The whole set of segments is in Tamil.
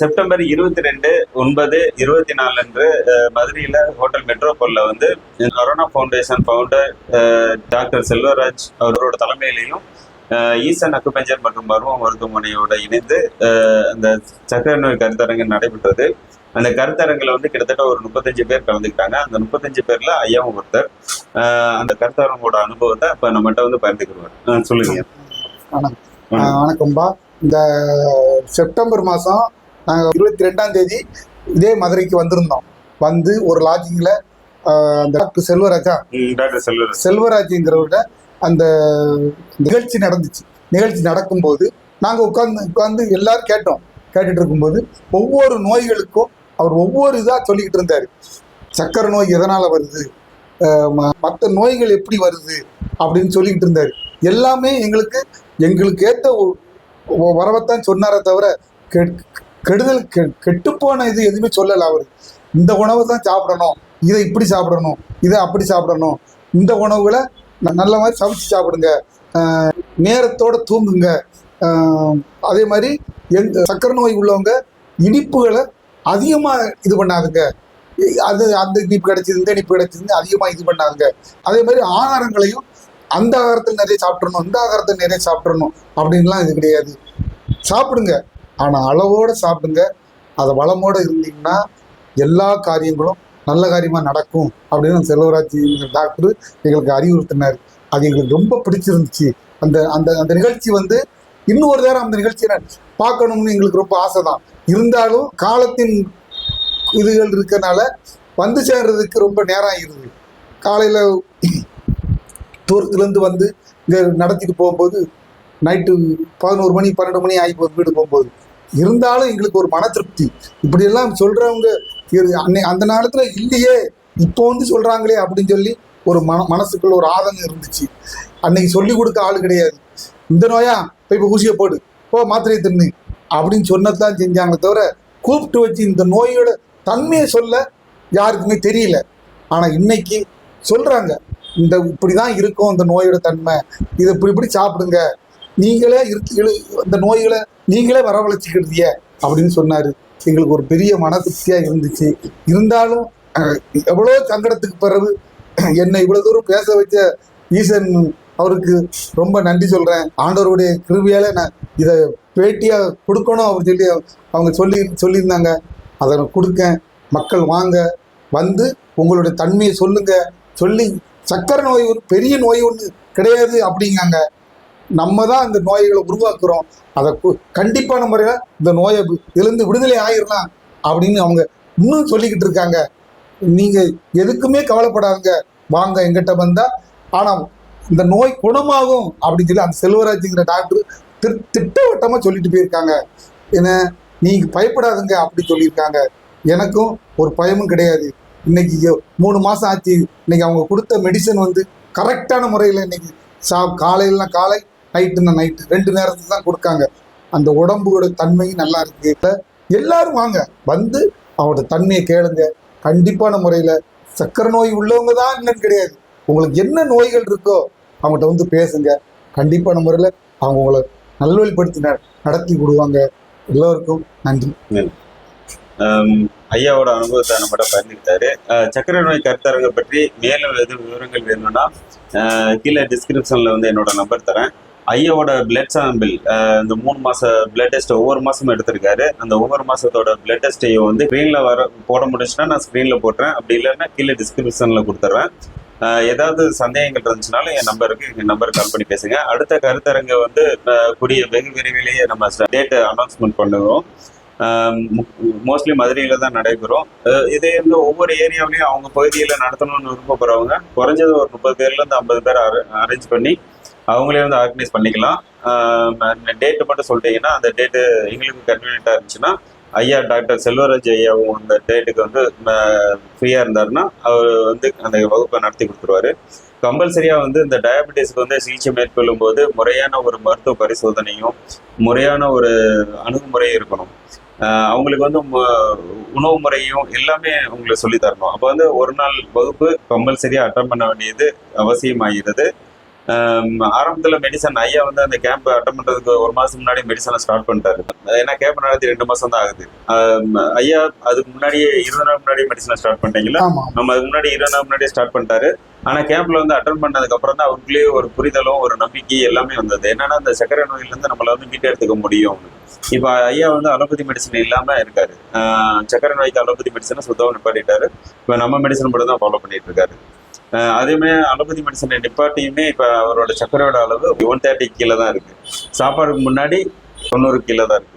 செப்டம்பர் இருபத்தி ரெண்டு ஒன்பது இருபத்தி நாலு அன்று மதுரையில் ஹோட்டல் மெட்ரோபோலில் வந்து கரோனா ஃபவுண்டேஷன் ஃபவுண்டர் டாக்டர் செல்வராஜ் அவரோட தலைமையிலையும் ஈசன் அக்குபஞ்சர் மற்றும் மருவ மருத்துவமனையோட இணைந்து அந்த சக்கர நோய் கருத்தரங்கு நடைபெற்றது. அந்த கருத்தரங்கில் வந்து கிட்டத்தட்ட ஒரு முப்பத்தஞ்சு பேர் கலந்துக்கிட்டாங்க. அந்த முப்பத்தஞ்சு பேர்ல ஐயாவும் ஒருத்தர். அந்த கருத்தரங்கோட அனுபவத்தை இப்போ நம்மகிட்ட வந்து பகிர்ந்துக்கிடுவார் சொல்லுங்க. வணக்கம்பா இந்த செப்டம்பர் மாதம் நாங்கள் இருபத்தி ரெண்டாம் தேதி இதே மதுரைக்கு வந்திருந்தோம். வந்து ஒரு லாட்ஜிங்கில் அந்த டாக்டர் செல்வராஜா செல்வராஜுங்கிறவர்கிட்ட அந்த நிகழ்ச்சி நடந்துச்சு. நிகழ்ச்சி நடக்கும்போது நாங்கள் உட்காந்து உட்காந்து எல்லாரும் கேட்டோம். கேட்டுட்டு இருக்கும்போது ஒவ்வொரு நோய்களுக்கும் அவர் ஒவ்வொரு இதாக சொல்லிக்கிட்டு இருந்தார். சக்கரை நோய் எதனால் வருது? மற்ற நோய்கள் எப்படி வருது? அப்படின்னு சொல்லிக்கிட்டு இருந்தார். எல்லாமே எங்களுக்கு எங்களுக்கு ஏற்ற வரவைத்தான் சொன்னாரே தவிர கெடுதல் கெ கெட்டுப்போன இது எதுவுமே சொல்லலை அவர். இந்த உணவை தான் சாப்பிடணும். இதை இப்படி சாப்பிடணும். இதை அப்படி சாப்பிடணும். இந்த உணவுகளை ந- நல்ல மாதிரி சமைச்சு சாப்பிடுங்க. நேரத்தோடு தூங்குங்க. அதே மாதிரி எங் சக்கரை நோய் உள்ளவங்க இனிப்புகளை அதிகமாக இது பண்ணாதுங்க. அது அந்த இனிப்பு கிடைச்சது இந்த இனிப்பு கிடைச்சிது அதிகமாக இது பண்ணாதுங்க. அதே மாதிரி ஆகாரங்களையும் அந்த ஆகாரத்தில் நிறைய சாப்பிட்றணும் இந்த ஆகாரத்தில் நிறைய சாப்பிட்றணும் அப்படின்லாம் இது கிடையாது. சாப்பிடுங்க. ஆனால் அளவோடு சாப்பிடுங்க. அதை வளமோடு இருந்தீங்கன்னா எல்லா காரியங்களும் நல்ல காரியமாக நடக்கும் அப்படின்னு செல்வராஜ் டாக்டர் எங்களுக்கு அறிவுறுத்தினார். அது எங்களுக்கு ரொம்ப பிடிச்சிருந்துச்சு. அந்த அந்த அந்த நிகழ்ச்சி வந்து இன்னொரு நேரம் அந்த நிகழ்ச்சியை பார்க்கணும்னு எங்களுக்கு ரொம்ப ஆசை தான் இருந்தாலும் காலத்தின் இதுகள் இருக்கறனால வந்து சேர்றதுக்கு ரொம்ப நேரம் ஆகிருது காலையில் தூரத்துலேருந்து வந்து இங்கே நடத்திட்டு போகும்போது நைட்டு பதினோரு மணி பன்னெண்டு மணி ஆகி போகுது வீடு போகும்போது இருந்தாலும் எங்களுக்கு ஒரு மன திருப்தி இப்படியெல்லாம் சொல்கிறவங்க அன்னை அந்த நேரத்தில் இல்லையே இப்போ வந்து சொல்கிறாங்களே அப்படின்னு சொல்லி ஒரு மன மனசுக்குள்ள ஒரு ஆதங்கம் இருந்துச்சு. அன்னைக்கு சொல்லி கொடுக்க ஆள் கிடையாது. இந்த நோயா? போய் இப்போ ஊசியை போடு. போ மாத்திரையை தின்னு. அப்படின்னு சொன்னதான் செஞ்சாங்க தவிர கூப்பிட்டு வச்சு இந்த நோயோட தன்மையை சொல்ல யாருக்குமே தெரியல. ஆனால் இன்னைக்கு சொல்கிறாங்க இந்த இப்படி தான் இருக்கும் இந்த நோயோட தன்மை. இதை இப்படி இப்படி சாப்பிடுங்க. நீங்களே இருக்கு இந்த நோய்களை நீங்களே வரவழைச்சிக்கிறதிய அப்படின்னு சொன்னார். எங்களுக்கு ஒரு பெரிய மன திருப்தியாக இருந்துச்சு. இருந்தாலும் எவ்வளோ சங்கடத்துக்கு பிறகு என்னை இவ்வளோ தூரம் பேச வச்ச ஈசன் அவருக்கு ரொம்ப நன்றி சொல்கிறேன் ஆண்டவருடைய கிருபியால் நான் இதை பேட்டியாக கொடுக்கணும் அப்படின்னு சொல்லி அவங்க சொல்லி சொல்லியிருந்தாங்க. அதை நான் கொடுக்கேன். மக்கள் வாங்க வந்து உங்களுடைய தன்மையை சொல்லுங்க. சொல்லி சக்கரை நோய் ஒரு பெரிய நோய் ஒன்று கிடையாது அப்படிங்காங்க. நம்ம தான் இந்த நோய்களை உருவாக்குறோம். அதை கண்டிப்பான முறையில் இந்த நோயை எழுந்து விடுதலை ஆயிடலாம் அப்படின்னு அவங்க இன்னும் சொல்லிக்கிட்டு இருக்காங்க. நீங்கள் எதுக்குமே கவலைப்படாதுங்க. வாங்க எங்கிட்ட வந்தால் ஆனால் இந்த நோய் குணமாகும் அப்படின்னு சொல்லி அந்த செல்வராஜுங்கிற டாக்டர் திரு திட்டவட்டமாக சொல்லிட்டு போயிருக்காங்க. என்ன நீங்கள் பயப்படாதுங்க அப்படி சொல்லியிருக்காங்க. எனக்கும் ஒரு பயமும் கிடையாது. இன்னைக்கு மூணு மாதம் ஆச்சு. இன்னைக்கு அவங்க கொடுத்த மெடிசன் வந்து கரெக்டான முறையில் இன்னைக்கு சா காலையிலாம் காலை நைட்டுன்னா நைட்டு ரெண்டு நேரத்துக்கு தான் கொடுக்காங்க. அந்த உடம்போட தன்மையும் நல்லா இருக்கு. எல்லாரும் வாங்க. வந்து அவங்களோட தன்மையை கேளுங்க. கண்டிப்பான முறையில் சக்கரை நோய் உள்ளவங்க தான் என்னன்னு கிடையாது. உங்களுக்கு என்ன நோய்கள் இருக்கோ அவங்கள்ட்ட வந்து பேசுங்க. கண்டிப்பான முறையில் அவங்க உங்களை நல்வழிப்படுத்தி நடத்தி விடுவாங்க. எல்லோருக்கும் நன்றி. ஐயாவோட அனுபவத்தை நம்மகிட்ட பகிர்ந்துக்கிட்டாரு. சக்கரை நோய் கருத்தரங்க பற்றி மேலும் எதுவும் விவரங்கள் வேணும்னா கீழே டிஸ்கிரிப்ஷன்ல வந்து என்னோட நம்பர் தரேன். ஐயாவோட பிளட் சாம்பிள் இந்த மூணு மாச பிளட் டெஸ்ட் ஒவ்வொரு மாசமும் எடுத்திருக்காரு. அந்த ஒவ்வொரு மாசத்தோட பிளட் டெஸ்ட்டையும் வந்து ஸ்க்ரீன்ல வர போட முடிஞ்சுன்னா நான் ஸ்க்ரீன்ல போட்டுறேன். அப்படி இல்லைன்னா கீழே டிஸ்கிரிப்ஷன்ல கொடுத்துட்றேன் ஏதாவது சந்தேகங்கள் இருந்துச்சுனாலும் என் நம்பருக்கு என் நம்பர் கால் பண்ணி பேசுங்க. அடுத்த கருத்தரங்க வந்து கூடிய வெகு விரைவிலேயே நம்ம டேட் அனௌன்ஸ்மெண்ட் பண்ணுவோம். மோஸ்ட்லி மதுரையில் தான் நடைபெறும். இதே வந்து ஒவ்வொரு ஏரியாவிலையும் அவங்க பகுதியில் நடத்தணும்னு விருப்பப்படுறவங்க குறைஞ்சது ஒரு முப்பது பேர்லேருந்து ஐம்பது பேர் அரேஞ்ச் பண்ணி அவங்களே வந்து ஆர்கனைஸ் பண்ணிக்கலாம். டேட்டு மட்டும் சொல்லிட்டீங்கன்னா அந்த டேட்டு எங்களுக்கு கன்வீனியண்ட்டாக இருந்துச்சுன்னா ஐயா டாக்டர் செல்வராஜ் ஐயாவும் அந்த டேட்டுக்கு வந்து ஃப்ரீயாக இருந்தாருன்னா அவர் வந்து அந்த வகுப்பை நடத்தி கொடுத்துருவாரு. கம்பல்சரியாக வந்து இந்த டயபெட்டிஸ்க்கு வந்து சிகிச்சை மேற்கொள்ளும் போது முறையான ஒரு மருத்துவ பரிசோதனையும் முறையான ஒரு அணுகுமுறையும் இருக்கணும். அவங்களுக்கு வந்து உணவு முறையும் எல்லாமே உங்களுக்கு சொல்லி தரணும். அப்போ வந்து ஒரு நாள் வகுப்பு கம்பல்சரியாக அட்டன் பண்ண வேண்டியது அவசியமாகிறது. ஆரம்பத்தில் மெடிசன் ஐயா வந்து அந்த கேம்ப் அட்டன் பண்ணுறதுக்கு ஒரு மாதம் முன்னாடி மெடிசனை ஸ்டார்ட் பண்ணிட்டாரு. ஏன்னா கேம்ப் நடத்தி ரெண்டு மாதம் தான் ஆகுது. ஐயா அதுக்கு முன்னாடியே இருபது நாள் முன்னாடி மெடிசனை ஸ்டார்ட் பண்ணிட்டீங்களா நம்ம அதுக்கு முன்னாடி இருபது நாள் முன்னாடியே ஸ்டார்ட் பண்ணிட்டாரு. ஆனா கேம்ப்ல வந்து அட்டன் பண்ணதுக்கு அப்புறம் தான் அவருக்குள்ளேயே ஒரு புரிதலும் ஒரு நம்பிக்கை எல்லாமே வந்தது. என்னன்னா அந்த சக்கரை நோயில இருந்து நம்மள வந்து மீட்டு எடுத்துக்க முடியும். இப்ப ஐயா வந்து அலோபதி மெடிசன் இல்லாம இருக்காரு. சக்கரை நோய்க்கு அலோபதி மெடிசனை சுத்தமாக நிப்பாட்டிட்டாரு. இப்ப நம்ம மெடிசன் மட்டும் தான் ஃபாலோ பண்ணிட்டு இருக்காரு. அதேமாதிரி அதேமே அலோபதி மெடிசனை நிப்பாட்டியுமே இப்போ அவரோட சக்கரையோட அளவு ஒன் தேர்ட்டி கீழே தான் இருக்குது சாப்பாடுக்கு முன்னாடி தொண்ணூறு கீழே தான் இருக்குது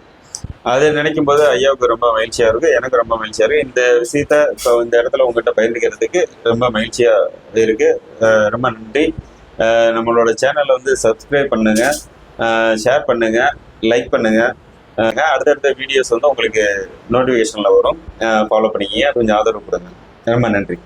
அது நினைக்கும் போது ஐயாவுக்கு ரொம்ப மகிழ்ச்சியாக இருக்குது எனக்கு ரொம்ப மகிழ்ச்சியாக இருக்குது இந்த விஷயத்த இப்போ இந்த இடத்துல உங்ககிட்ட பகிர்ந்துக்கிறதுக்கு ரொம்ப மகிழ்ச்சியாக இருக்குது ரொம்ப நன்றி. நம்மளோட சேனலை வந்து சப்ஸ்கிரைப் பண்ணுங்கள் ஷேர் பண்ணுங்கள் லைக் பண்ணுங்கள் அடுத்தடுத்த வீடியோஸ் வந்து உங்களுக்கு நோட்டிஃபிகேஷனில் வரும். ஃபாலோ பண்ணிக்கிங்க. கொஞ்சம் ஆதரவு கொடுங்க. ரொம்ப நன்றி.